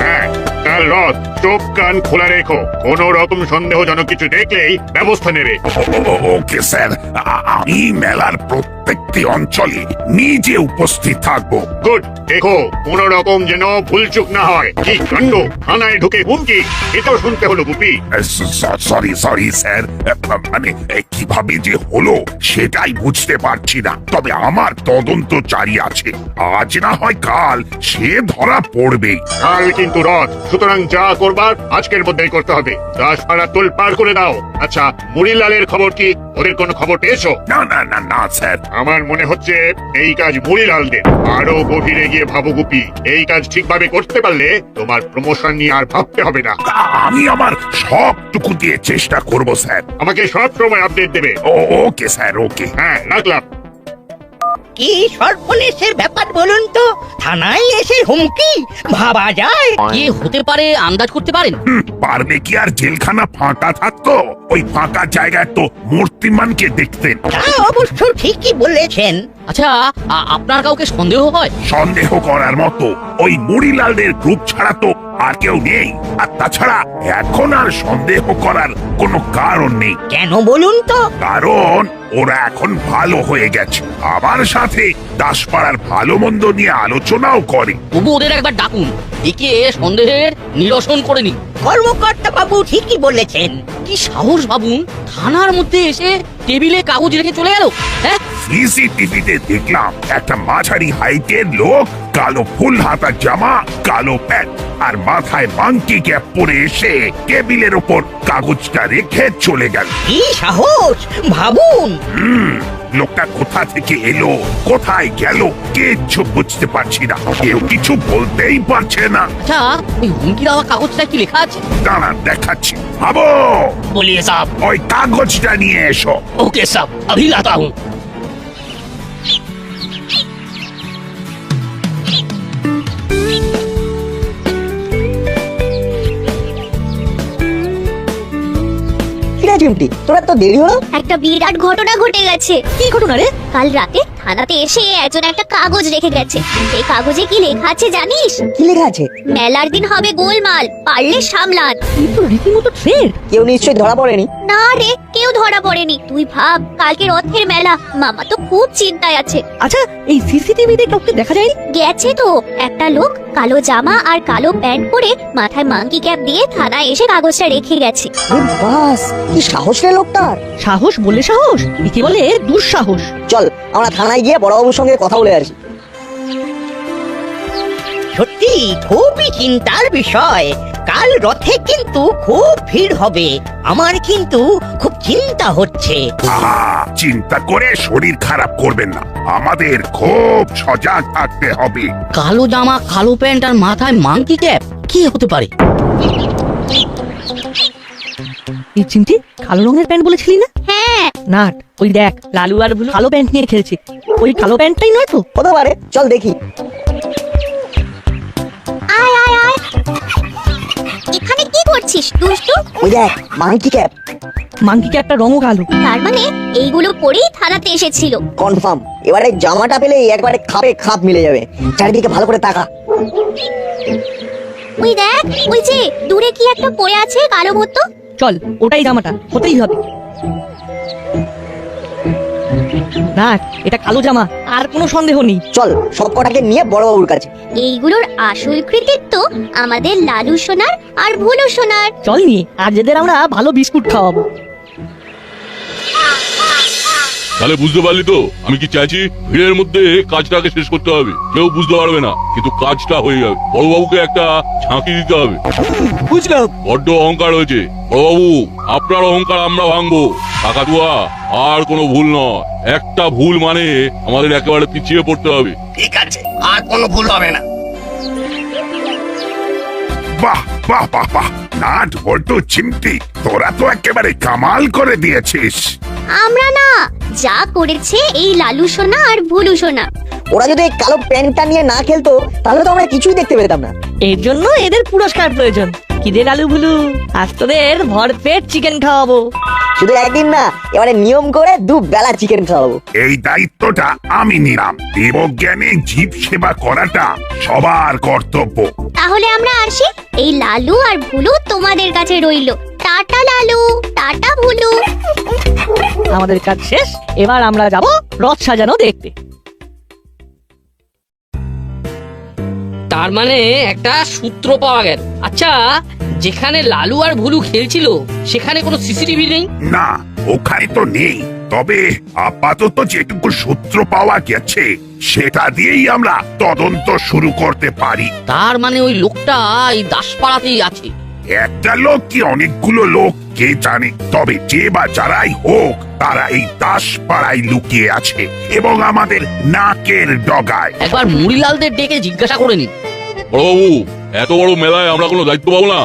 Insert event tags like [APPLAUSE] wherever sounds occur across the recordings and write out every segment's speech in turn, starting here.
হ্যাঁ কাল রথ চোখ কান খোলা রেখো। কোন রকম সন্দেহজনক কিছু দেখলেই ব্যবস্থা নেবে। Okay sir? আমি মেলার প্রত্যেকটি অঞ্চলে নিজে উপস্থিত থাকব। গুড দেখো কোন রকম যেন ভুলচুক না হয়। কি কাণ্ড? থানায় ঢুকে হুমকি? এটাও শুনতে হলো গুপি। Sorry sorry sir. মানে কীভাবে যে হলো সেটাই বুঝতে পারছি না। তবে আমার তদন্ত জারি আছে। আজ না হয় কাল সে ধরা পড়বেই। কাল কিন্তু রথ। সুতরাং যা করবার আজকের মধ্যেই করতে হবে। দাসপাড়া তোল পার করে দাও। আচ্ছা মুড়িলালের খবর কি? ওদের কোনো খবর পেয়েছ? না না না না স্যার। আমার মনে হচ্ছে এই কাজ মুড়িলালদের আরও গভীরে গিয়ে ভাবো গুপি এই কাজ ঠিকভাবে করতে পারলে তোমার প্রমোশন নিয়ে আর ভাবতে হবে না। আমি আমার সবটুকু দিয়ে চেষ্টা করব স্যার। আমাকে সব সময় আপডেট দেবে। ও ওকে স্যার ওকে। হ্যাঁ রাখলাম। কি সর্বনেশের ব্যাপার বলুন তো? থানায় এসে হুমকি? ভাবা যায়। কি হতে পারে আন্দাজ করতে পারেন? হুম, পারলে কি আর জেলখানা ফাঁকা থাকতো? ওই ফাঁকা জায়গায় তো মূর্তিমানকে দেখতেন। তা অবশ্য ঠিকই বলেছেন। আচ্ছা আ- আপনার কাউকে সন্দেহ হয়? সন্দেহ করার মতো ওই মুড়িলালদের গ্রুপ ছাড়া তো আর কেউ নেই। আর তাছাড়া এখন আর সন্দেহ করার কোনো কারণ নেই। কেন বলুন তো? কারণ ওরা এখন ভালো হয়ে গেছে। আমার সাথে দাসপাড়ার ভালো মন্দ নিয়ে আলোচনাও করে। তবু ওদের একবার ডাকুন। একে সন্দেহের নিরসন করে নিন। কর্মকর্তা বাবু ঠিকই বলেছেন। কি সাহস ভাবুন? থানার মধ্যে এসে টেবিলে কাগজ রেখে চলে গেল। হ্যাঁ? সিসিটিভিতে দেখলাম একটা মাঝারি হাইটের লোক কালো ফুল হাতা জামা কালো প্যান্ট আর মাথায় মাংকি ক্যাপ পরে এসে টেবিলের ওপর কাগজটা রেখে চলে গেল। কি সাহস! ভাবুন! হুম লোকটা কোথা থেকে এলো কোথায় গেল কিচ্ছু বুঝতে পারছি না কেউ কিছু বলতেই পারছে না আচ্ছা ওই হুমকি দেওয়া কাগজটা কি লেখা আছে দাঁড়ান দেখাচ্ছি ভাবো बोलिए साहब ওই কাগজটা নিয়ে এসো ओके साहब अभी लाता हूँ চিমটি তোরা তো দেরি হলো। একটা বিরাট ঘটনা ঘটে গেছে। কি ঘটনা রে? কাল রাতে থানাতে এসে একজন একটা কাগজ রেখে গেছে। এই কাগজে কি লেখা আছে জানিস? কি লেখা আছে? মেলার দিন হবে গোলমাল পারলে সামলান। কিন্তু রীতিমতো ট্রেন কেউ নিশ্চয়ই ধরা পড়েনি। না রে কেউ ধরা পড়েনি। তুই ভাব কালকে রথের মেলা। মামা তো খুব চিন্তায় আছে। আচ্ছা এই সিসিটিভিতে কাউকে দেখা যায়নি? গেছে তো। একটা লোক কালো জামা আর কালো প্যান্ট পরে মাথায় মাংকি ক্যাপ দিয়ে থানায় এসে কাগজটা রেখে গেছে। বাস কি সাহস রে লোকটার। সাহস বলে সাহস একে বলে? দুঃসাহস। চল আমরা থানায় গিয়ে বড়বাবুর সঙ্গে কথা বলে আসি। সত্যি খুবই চিন্তার বিষয়। কাল রথে কিন্তু খুব ভিড় হবে। আমার কিন্তু খুব চিন্তা হচ্ছে। আহা চিন্তা করে শরীর খারাপ করবেন না। আমাদের খুব সজাগ থাকতে হবে। কালো জামা কালো প্যান্ট আর মাথায় মাংকি ক্যাপ কি হতে পারে? এই চিমটি কালো রঙের প্যান্ট বলেছিলি না? হ্যাঁ নাট ওই দেখ লালু আর ভুলু কালো প্যান্ট নিয়ে খেলছে। ওই কালো প্যান্টটাই নয় তো? হতে পারে চল দেখি। আয় আয় আয়। এখানে কি করছিস দুষ্টু? ওই দেখ মাংকি ক্যাপ মাংকি ক্যাপটা রঙও কালো। তার মানে এইগুলো পরেই থানাতে এসেছিল। কনফার্ম এবারে জামাটা পেলে একবারে খাপে খাপ মিলে যাবে। চারিদিকে ভালো করে তাকা। ওই দেখ ওই যে দূরে কি একটা পড়ে আছে কালো মতো? চল ওটাই জামাটা হতেই হবে। নাট এটা কালো জামা আর কোনো সন্দেহ নেই। চল সব কটাকে নিয়ে বড়বাবুর কাছে। এইগুলোর আসল কৃতিত্ব আমাদের লালু সোনার আর ভুলু সোনার। চল নিয়ে আর যেদের আমরা ভালো বিস্কুট খাওয়াবো। তাহলে বুঝতে পারলি তো? আমি কি চাইছি ভিড়ের মধ্যে কাজটাকে শেষ করতে হবে? কেউ বুঝতে পারবে না কিন্তু কাজটা হয়ে যাবে। বড়বাবুকে একটা ঝাঁকি দিতে হবে। বুঝলাম। বড্ড অহংকার হয়েছে। বড়বাবু আপনার অহংকার আমরা ভাঙবো। কাকাতুয়া আর কোনো ভুল নয়। একটা ভুল মানে আমাদের একেবারে পিছিয়ে পড়তে হবে। ঠিক আছে আর কোনো ভুল হবে না। বাহ বাহ বাহ বাহ। নাট বল্টু চিমটি তোরা তো একেবারে কামাল করে দিয়েছিস। আমরা না যা করেছে এই লালু সোনা আর ভুলু সোনা। ওরা যদি এই কালো প্যান্টটা নিয়ে না খেলতো তাহলে তো আমরা কিছুই দেখতে পেতাম না। এর জন্য এদের পুরস্কার প্রয়োজন। কিরে লালু ভুলু? আজ তোদের ভরপেট চিকেন খাওয়াবো। শুধু একদিন না এবারে নিয়ম করে দু বেলা চিকেন খাওয়াবো। এই দায়িত্বটা আমি নিলাম। দেবজ্ঞানে জীব সেবা করাটা সবার কর্তব্য। তাহলে আমরা আসি। এই লালু আর ভুলু তোমাদের কাছে রইল। লালু টাটা ভুলু। আমাদের কাজ শেষ এবার আমরা যাব রথ সাজানো দেখতে। তার মানে একটা সূত্র পাওয়া গেল। আচ্ছা যেখানে লালু আর ভুলু খেলছিল সেখানে কোনো সিসিটিভি নেই? না ওখানে তো নেই। তবে আপাতত যেটুকু সূত্র পাওয়া গেছে সেটা দিয়েই আমরা তদন্ত শুরু করতে পারি। তার মানে ওই লোকটা এই দাসপাড়াতেই আছে। একটা লোক কি অনেকগুলো লোক কে জানে? তবে যে বা যারাই হোক তারা এই দাসপাড়ায় লুকিয়ে আছে এবং আমাদের নাকের ডগায়। একবার মুড়িলালদের ডেকে জিজ্ঞাসা করে নিন। বড়বাবু এত বড় মেলায় আমরা কোনো দায়িত্ব পাবো না।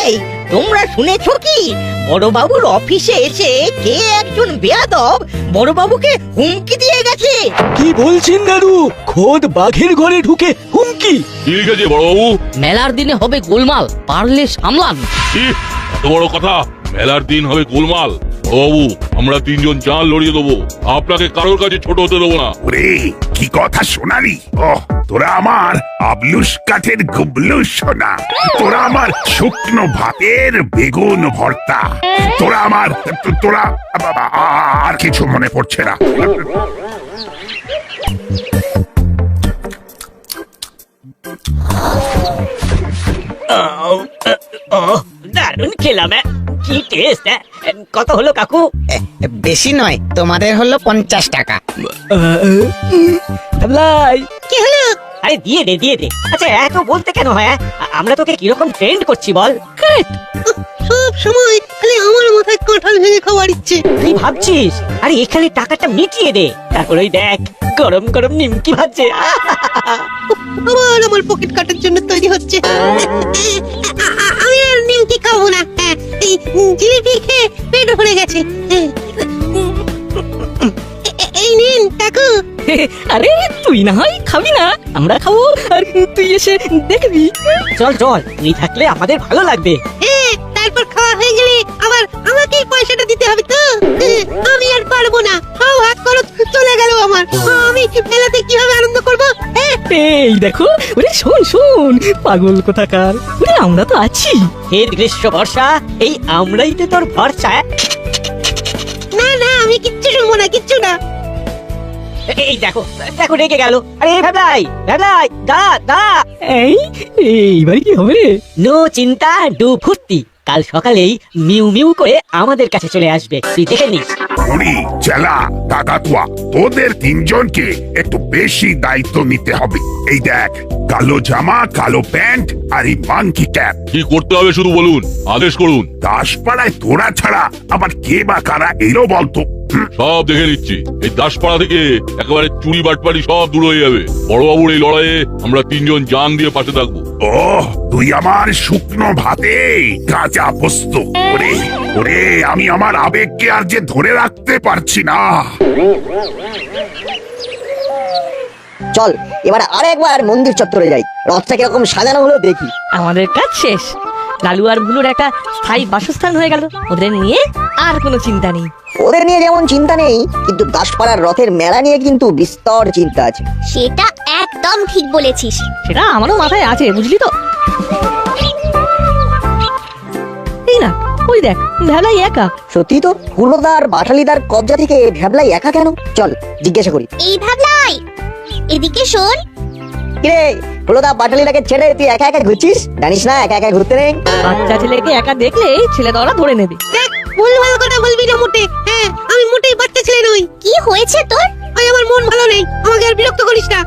এই তোমরা শুনেছো কি? বড়বাবুর অফিসে এসে কে একজন বেয়াদব বড়বাবুকে হুমকি দিয়ে গেছে? কি বলছেন দাদু? খোদ বাঘের ঘরে ঢুকে হুমকি? ঠিক আছে বড়বাবু। মেলার দিনে হবে গোলমাল পারলে সামলান। কি বড় কথা। মেলার দিন হবে গোলমাল। বড়বাবু আমরা তিনজন জান লড়িয়ে দেবো। আপনাকে কারোর কাছে ছোট হতে দেবো না। ওরে কি কথা শোনালি? ও তোরা আমার আবলুস কাঠের গুবলু সোনা। তোরা আমার শুকনো ভাতের বেগুন ভর্তা। তোরা আমার তোরা আর কিছু মনে পড়ছে না। দারুণ খেলাম কি টেস্ট কত হলো কাকু? বেশি নয় তোমাদের হলো পঞ্চাশ টাকা। কি হলো? আরে দিয়ে দে দিয়ে দে। আচ্ছা এত বলতে কেন হয় আমরা তোকে কীরকম ট্রেন্ড করছি বল। সব সময় খালি আমার মাথায় কাঁঠাল ভেঙে খাওয়ার ইচ্ছে। কি ভাবছিস? আরে এখানে টাকাটা মিটিয়ে দে। তারপর ওই দেখ গরম গরম নিমকি ভাজছে। আবার আমার পকেট কাটার জন্য তৈরি হচ্ছে। আমি আর নিমকি না। হ্যাঁ, এই জিলিপি খেয়ে পেট ভরে গেছে। হ্যাঁ। এই নিন কাকু। আরে তুই না হয় খাবি না। আমরা খাব আর তুই এসে দেখবি। চল চল তুই থাকলে আমাদের ভালো লাগবে। হ্যাঁ, তারপর খাওয়া হয়ে গেলে আবার আমাকেই পয়সাটা দিতে হবে তো। আমি আর পারব না। হাও হাত খরচ চলে গেল আমার। আমি মেলাতে কীভাবে আনন্দ করব? এই দেখো ওরে শোন শোন পাগল কোথাকার। আমরা তো আছি। হে গ্রীষ্ম বর্ষা এই আমরাই তো তোর ভরসা। না না আমি কিচ্ছু শুনব না কিচ্ছু না। এই দেখো দেখো রেগে গেল। আরে ভেবলাই ভেবলাই দা দা। এই এইবার কি হবে? রে নো চিন্তা ডু ফুর্তি। কাল সকালেই মিউ মিউ করে আমাদের কাছে চলে আসবে। তুই দেখে নিস। হরি চেলা কাকাতুয়া তোদের তিনজনকে একটু বেশি দায়িত্ব নিতে হবে। এই দেখ কালো জামা কালো প্যান্ট আর এই মাংকি ক্যাপ। কি করতে হবে শুধু বলুন? আদেশ করুন। দাসপাড়ায় তোরা ছাড়া আবার কে বা কারা এলো বলতো? সব দেখে নিচ্ছি। এই দাসপাড়া থেকে একেবারে চুরি বাটপাড়ি সব দূর হয়ে যাবে। বড়বাবুর এই লড়াইয়ে আমরা তিনজন জান দিয়ে পাশে থাকব। ও তুই আমার শুকনো ভাতে কাঁচা পোস্ত। ওরে ওরে আমি আমার আবেগকে আর যে ধরে রাখতে পারছি না। চল এবার আরেকবার মন্দির চত্বরে যাই। রথটা কীরকম সাজানো হলো দেখি। আমাদের কাজ শেষ। লালু আর ভুলুর একটা স্থায়ী বাসস্থান হয়ে গেল। ওদের নিয়ে আর কোনো চিন্তা নেই। ওদের নিয়ে যেমন চিন্তা নেই কিন্তু দাসপাড়ার রথের মেলা নিয়ে কিন্তু বিস্তর চিন্তা আছে। সেটা একদম ঠিক বলেছিস। সেটা আমারও মাথায় আছে বুঝলি তো? এই না ওই দেখ ভেলাই একা। সত্যি তো পূর্ণদার বাটালিদার কবজা থেকে ভ্যাবলাই একা কেন? চল জিজ্ঞাসা করি। এই ভাবলাই এদিকে শোন। কিরে হুলোদা বাটালিটাকে ছেড়ে তুই একা একা ঘুরছিস? জানিস না একা একা ঘুরতে নেই? বাচ্চা ছেলেকে একা দেখলে ছেলে দরা ধরে নেবে। ভুল ভালো কথা বলবি না মোটে। হ্যাঁ আমি মোটেই বাচ্চা ছেলে নই। কি হয়েছে তোর? আজ আমার মন ভালো নেই। আমাকে আর বিরক্ত করিস না।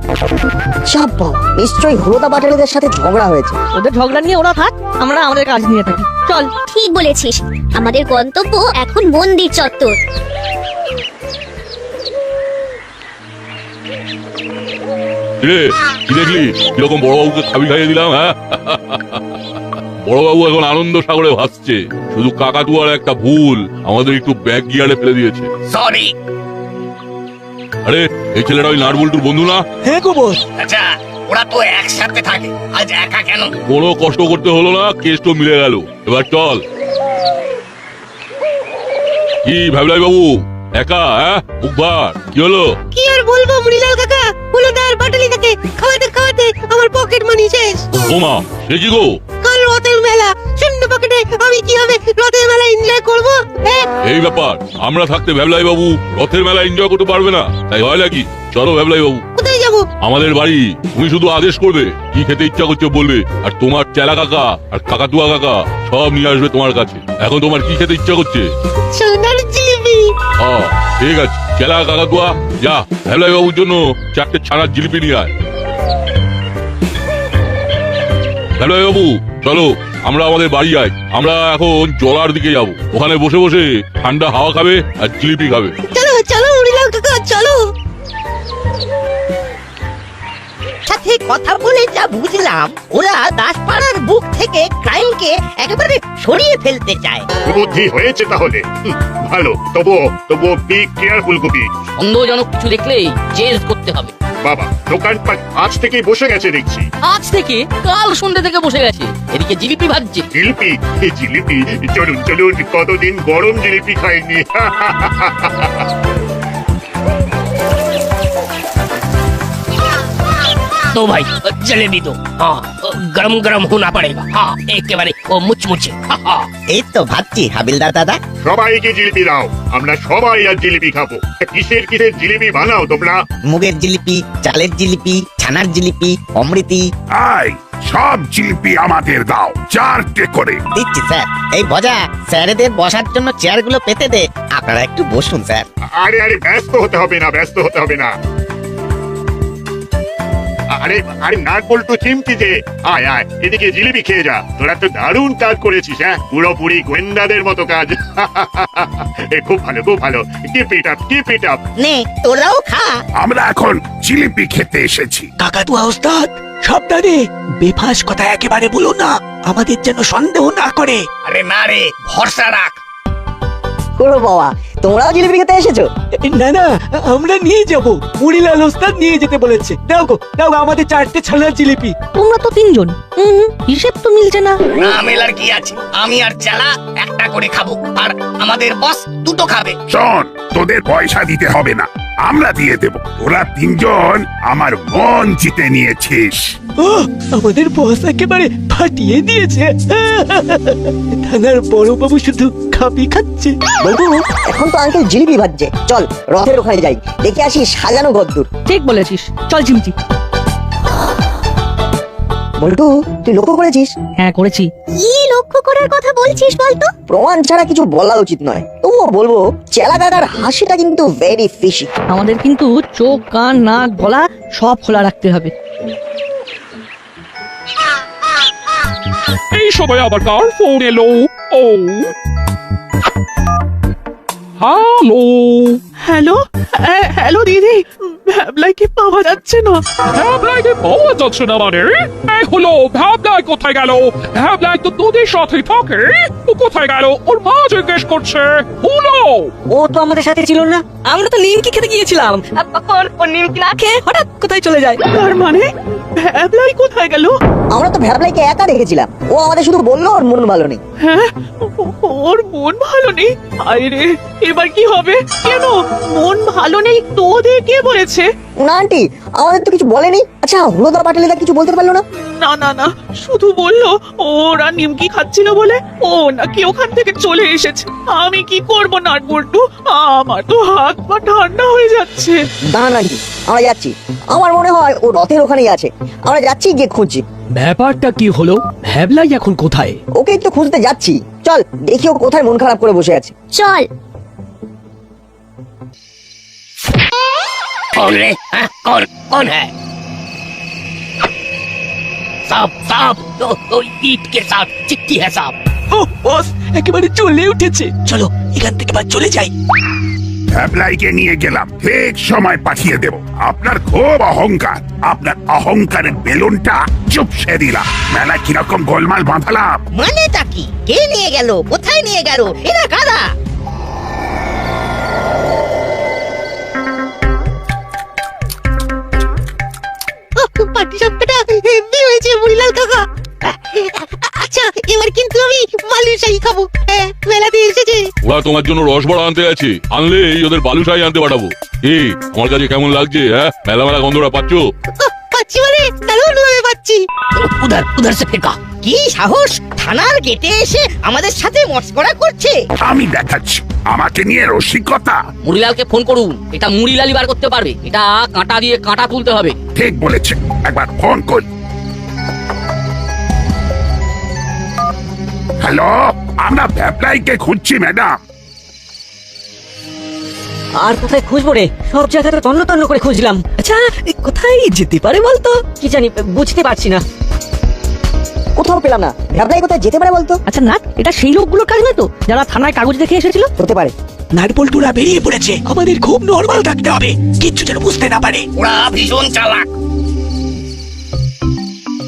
চাপ্পা নিশ্চয়ই হুলোদা বাটালিদের সাথে ঝগড়া হয়েছে। ওদের ঝগড়া নিয়ে ওরা থাক আমরা আমাদের কাজ নিয়ে থাকি। চল। ঠিক বলেছিস। আমাদের গন্তব্য এখন মন্দির চত্বর। রে কি দেখলি? কীরকম বড়বাবুকে খাবি খাইয়ে দিলাম হ্যাঁ? বড়বাবু এখন আনন্দ সাগরে ভাসছে। শুধু কাকাতুয়ার একটা ভুল আমাদের একটু ব্যাক গিয়ারে ফেলে দিয়েছে। সরি আরে এই ছেলেটা ওই নাটবল্টুর বন্ধু না? হ্যাঁ গো বস আচ্ছা ওরা তো একসাথে থাকে আজ একা কেন? কোনো কষ্ট করতে হলো না কেস তো মিলে গেল। এবার চল। কি ভাবলাই বাবু একা হ্যাঁ? মুখবার কি হলো? কি আর বলব মুড়িলাল কাকা? হলুদার বাটালি থেকে খাওয়াতে খাওয়াতে আমার পকেট মানি শেষ। ওমা সে কি গো? কাল রথের মেলা। শূন্য পকেটে আমি কীভাবে রথের মেলা এনজয় করব? হ্যাঁ? এই ব্যাপার আমরা থাকতে ভ্যাবলাই বাবু রথের মেলা এনজয় করতে পারবে না। তাই হয় নাকি? চলো ভ্যাবলাই বাবু। কোথায় যাব? আমাদের বাড়ি তুমি শুধু আদেশ করবে কি খেতে ইচ্ছা করছে বলবে। আর তোমার চেলা কাকা আর কাকাতুয়া কাকা সব নিয়ে আসবে তোমার কাছে। এখন তোমার কি খেতে ইচ্ছা করছে? সোনার জিলিপি হ্যাঁ ঠিক আছে। চেলা কাকাতুয়া যা। ভ্যাবলাই বাবুর জন্য চারটে ছানার জিলিপি নিয়ে আয়। ভ্যাবলাই বাবু চলো আমরা আমাদের বাড়ি যাই। আমরা এখন জলার দিকে যাব। ওখানে বসে বসে ঠান্ডা হাওয়া খাবে আর জিলিপি খাবে। চলো চলো উড়িলাম কাকা চলো। সাথে কথা বলে যা বুঝলাম ওরা দাসপাড়ার বুক থেকে ক্রাইমকে একেবারে সরিয়ে ফেলতে চায়। বুদ্ধি হয়েছে তাহলে। হুম, ভালো। তবুও তবুও বি কেয়ারফুল কবি সন্দেহজনক কিছু দেখলেই চেঞ্জ করতে হবে। বাবা দোকানপাট আজ থেকেই বসে গেছে দেখছি। আজ থেকে কাল সন্ধ্যে থেকে বসে গেছে। এদিকে জিলিপি ভাজছে। জিলিপি? এই জিলিপি? চলুন চলুন কতদিন গরম জিলিপি খাইনি। [LAUGHS] तो भाई जलेबी दो हाँ गरम गरम होना पड़ेगा हाँ एकेबारे ও মুচমুচে হা, হা। এই তো ভাবছি হাবিলদার দাদা সবাইকে জিলিপি দাও আমরা সবাই আর জিলিপি খাবো কিসের কিসের জিলিপি বানাও তোমরা মুগের জিলিপি চালের জিলিপি ছানার জিলিপি অমৃতি আই সব জিলিপি আমাদের দাও চারটে করে দিচ্ছি স্যার এই বজা স্যারেদের বসার জন্য চেয়ারগুলো পেতে দে আপনারা একটু বসুন স্যার আরে আরে ব্যস্ত হতে হবে না ব্যস্ত হতে হবে না আরে আরে নাট বল্টু চিমটি যে। আয় আয় এদিকে জিলিপি খেয়ে যা। তোরা তো দারুণ কাজ করেছিস হ্যাঁ? পুরোপুরি গোয়েন্দাদের মতো কাজ। [LAUGHS] এ খুব ভালো খুব ভালো। Keep it up keep it up নে তোরাও খা। আমরা এখন জিলিপি খেতে এসেছি। কাকাতুয়া ওস্তাদ সাবধানে। বেফাস কথা একেবারে বলো না। আমাদের যেন সন্দেহ না করে। আরে না রে ভরসা রাখ। করো বাবা তোমরাও জিলিপি খেতে এসেছ? না না আমরা নিয়ে যাব। মুড়িলাল ওস্তাদ নিয়ে যেতে বলেছে। দাও গো দাও গো, আমাদের চারটে ছানার জিলিপি। তোমরা তো তিনজন। হুম হিসেব তো মিলছে না। না মেলার কি আছে। আমি আর চালা একটা করে খাব আর আমাদের বস দুটো খাবে। শোন তোদের পয়সা দিতে হবে না। আমরা দিয়ে দেব। তোরা তিনজন আমার মন জিতে নিয়েছিস। আমাদের বস একেবারে ফাটিয়ে দিয়েছে। থানার বড়বাবু শুধু খাবি খাচ্ছে। বলটু এখন তো আঙ্কেল জিলিপি ভাজছে চল রথের ওখানে যাই। দেখে আসি সাজানো গদ্দুর ঠিক বলেছিস। চল চিমটি বল্টু তুই লক্ষ্য করেছিস? হ্যাঁ করেছি। কি লক্ষ্য করার কথা বলছিস বলতো? প্রমাণ ছাড়া কিছু বলা উচিত নয়। তবুও বলব চেলা কাকার হাসিটা কিন্তু ভেরি ফিশি আমাদের কিন্তু চোখ কান নাক গলা সব খোলা রাখতে হবে। এই সময় আবার কার ফোন এলো? ও। হ্যালো। হ্যালো হ্যালো দিদি ভ্যাবলাই কি পাওয়া যাচ্ছে না। ভ্যাবলাইকে পাওয়া যাচ্ছে না মানে? এই হলো ভ্যাবলাই কোথায় গেল? ভ্যাবলাই তো তোদের সাথে থাকে। ও কোথায় গেল? ওর মা জিজ্ঞেস করছে। হলো ও তো আমাদের সাথে ছিল না। আমরা তো নিমকি খেতে গিয়েছিলাম। আর তখন ও নিমকি না খেয়ে হঠাৎ কোথায় চলে যায়। তার মানে ভ্যাবলাই কোথায় গেল? আমরা তো ভ্যাবলাইকে একা রেখেছিলাম ও আমাদের শুধু বলল ওর মন ভালো নেই। হ্যাঁ ওর মন ভালো নেই? আরে এবার কি হবে? কেন? মন ভালো নেই? তোদের কে বলেছে। না আন্টি আমাদের তো কিছু বলেনি। আচ্ছা হলুদা পাটালিদা কিছু বলতে পারল না? না না না শুধু বলল ওরা নিমকি খাচ্ছিল বলে ও নাকি ওখান থেকে চলে এসেছে। আমি কি করব নাট বল্টু? আমার তো হাত পা ঠান্ডা হয়ে যাচ্ছে। দাঁড়ান আন্টি আমরা যাচ্ছি। আমার মনে হয় ও রথের ওখানেই আছে। আমরা যাচ্ছি গিয়ে খুঁজছি। ব্যাপারটা কি হলো? ভ্যাবলাই এখন কোথায়? ওকেই তো খুঁজতে যাচ্ছি। চল দেখি ও কোথায় মন খারাপ করে বসে আছে। চল कौन रे हाँ? कौन कौन है साहब साहब तो, तो ईट के साथ चिट्ठी है साहब ও বস একেবারে চলে উঠেছে চলো এখান থেকে এবার চলে যাই ভ্যাবলাইকে নিয়ে গেলাম ঠিক সময় পাঠিয়ে দেব আপনার খুব অহংকার আপনার অহংকারের বেলুনটা চুপসে দিলাম মেলা কিরকম গোলমাল বাঁধালাম মানেটা কি কে নিয়ে গেল কোথায় নিয়ে গেল এরা কারা পাটি হেভি হয়েছে মুড়িলাল কাকা। আচ্ছা এবার কিন্তু আমি বালুশাহি খাব। হ্যাঁ মেলাতে এসেছে। ওরা তোমার জন্য রসবড়া আনতে আছে আনলে ওদের বালুশাহি আনতে পাঠাবো। এই আমার কাছে কেমন লাগছে হ্যাঁ? মেলা মেলা গন্ধটা পাচ্ছ মানে? দারুণ ভাবে পাচ্ছি। উধার উধার সে ফেকা। কি সাহস? থানার গেটে এসে আমাদের সাথে মস্করা করছে? আমি দেখাচ্ছি। আমাকে নিয়ে রসিকতা। মুড়িলালকে ফোন করুন। এটা মুড়িলালই বার করতে পারবে। এটা কাঁটা দিয়ে কাঁটা তুলতে হবে। ঠিক বলেছে। একবার ফোন করি। হ্যালো আমরা ভ্যাপলাইকে খুঁজছি ম্যাডাম। আর কোথায় খুঁজবো রে? সব জায়গাতে তন্ন তন্ন করে খুঁজলাম। আচ্ছা কোথায় যেতে পারে বলতো? কি জানি বুঝতে পারছি না। কোথাও পেলাম না। ভ্যাবলাই কোথায় যেতে পারে বলতো? আচ্ছা না এটা সেই লোকগুলোর কাজ নয় তো? যারা থানায় কাগজ দেখে এসেছিল? হতে পারে। নাটবল্টুরা বেরিয়ে পড়েছে। আমাদের খুব নর্মাল থাকতে হবে। কিচ্ছু যেন বুঝতে না পারে। ওরা ভীষণ চালাক।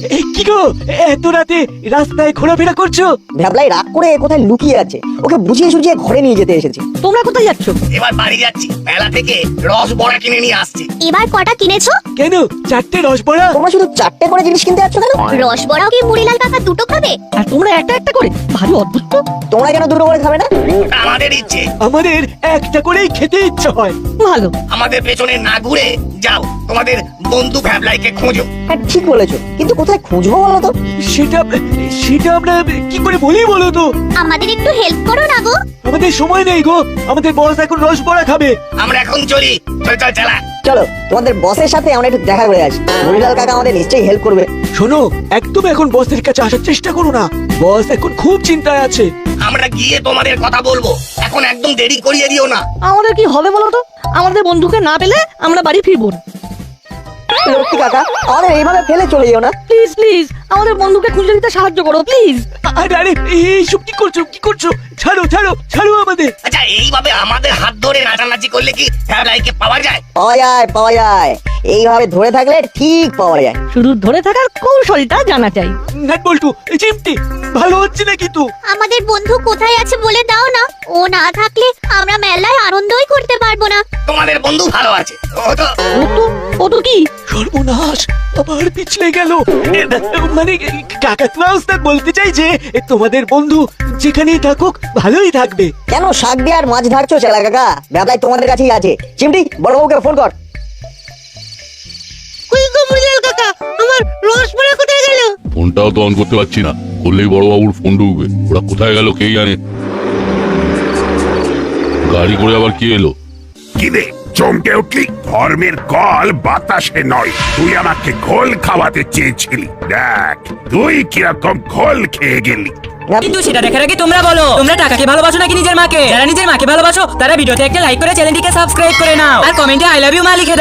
কি গো? এত রাতে রাস্তায় ঘোরাফেরা করছ? ভ্যাবলাই রাগ করে কোথায় লুকিয়ে আছে? ওকে বুঝিয়ে সুঝিয়ে ঘরে নিয়ে যেতে এসেছি। তোমরা কোথায় যাচ্ছ? এবার বাড়ি যাচ্ছি। মেলা থেকে রস বড়া কিনে নিয়ে আসছি। এবার কটা কিনেছো? কেন? চারটে রসবড়া তোমরা শুধু চারটে করে জিনিস কিনতে যাচ্ছ কেন? রস বড়াও কি মুড়িলাল কাকা দুটো খাবে? আর তোমরা একটা একটা করে? ভারী অদ্ভুত তো। তোমরা কেন দুটো করে খাবে না? আমাদের ইচ্ছে। আমাদের একটা করেই খেতে ইচ্ছে হয়। ভালো। আমাদের পেছনে না ঘুরে যাও। তোমাদের বন্ধু ভ্যাবলাইকে খোঁজো। হ্যাঁ ঠিক বলেছ। কিন্তু কোথায় খুঁজবো বলো তো? সেটা সেটা আমরা কি করে বলি বলো তো? আমাদের একটু হেল্প করো না গো। আমাদের সময় নেই গো। আমাদের বস এখন রসবড়া খাবে। আমরা এখন চলি। চল চল চালা। চলো তোমাদের বসের সাথে আমরা একটু দেখা করে আসি। কাকা আমাদের নিশ্চয়ই হেল্প করবে। শোনো একদম এখন বসের কাছে আসার চেষ্টা করো না। বস এখন খুব চিন্তায় আছে। আমরা গিয়ে তোমাদের কথা বলব। এখন একদম দেরি করিয়ে দিও না। আমাদের কি হবে বলো তো? আমাদের বন্ধুকে না পেলে আমরা বাড়ি ফিরবো না। লক্ষ্মী কাকা আমাদের এইভাবে ফেলে চলে যেও না। প্লিজ প্লিজ আমাদের বন্ধুকে খুঁজে দিতে সাহায্য করো প্লিজ আরে আরে এইসব কি করছ? কি করছ? ছাড়ো ছাড়ো ছাড়ো আমাদের। আচ্ছা এইভাবে আমাদের হাত ধরে নাচানাচি করলে কি ভ্যাবলাইকে পাওয়া যায়? পাওয়া যায় পাওয়া যায়। এইভাবে ধরে থাকলে ঠিক পাওয়া যায়। শুধু ধরে থাকার কৌশলটা জানা চাই। নাট বল্টু চিমটি ভালো হচ্ছে না কিন্তু আমাদের বন্ধু কোথায় আছে বলে দাও না। ও না থাকলে আমরা মেলায় আনন্দই করতে পারব না। তোমাদের বন্ধু ভালো আছে। ও তো ও তো ও তো কি? সর্বনাশ আবার পিছলে গেল। এ, মানে কাকাতুয়া ওস্তাদ বলতে চাই যে তোমাদের বন্ধু যেখানেই থাকুক ভালোই থাকবে। কেন শাক দিয়ে আর মাছ ধারছো চেলা কাকা? ব্যাবলাই তোমাদের কাছেই আছে। চিমটি বড় বউকে ফোন কর। কই গো মুড়িলাল কাকা? আমার রস কোথায় গেল? ফোনটাও তো অন করতে পারছি না। করলেই বড়বাবুর ফোন ঢুকবে। ওরা কোথায় গেল কে জানে? গাড়ি করে আবার কি এলো? কিরে? চমকে উঠলি, ধর্মের কল বাতাসে নয়। তুই আমাকে ঘোল খাওয়াতে চেয়েছিলি। দেখ, তুই কীরকম ঘোল খেয়ে গেলি। কিন্তু সেটা দেখার আগে তোমরা বলো, তোমরা টাকাকে ভালোবাসো নাকি নিজের মাকে? যারা নিজের মাকে ভালোবাসো, তারা ভিডিওতে একটা লাইক করে চ্যানেলটিকে সাবস্ক্রাইব করে নাও। আর কমেন্টে আই লাভ ইউ মা লিখে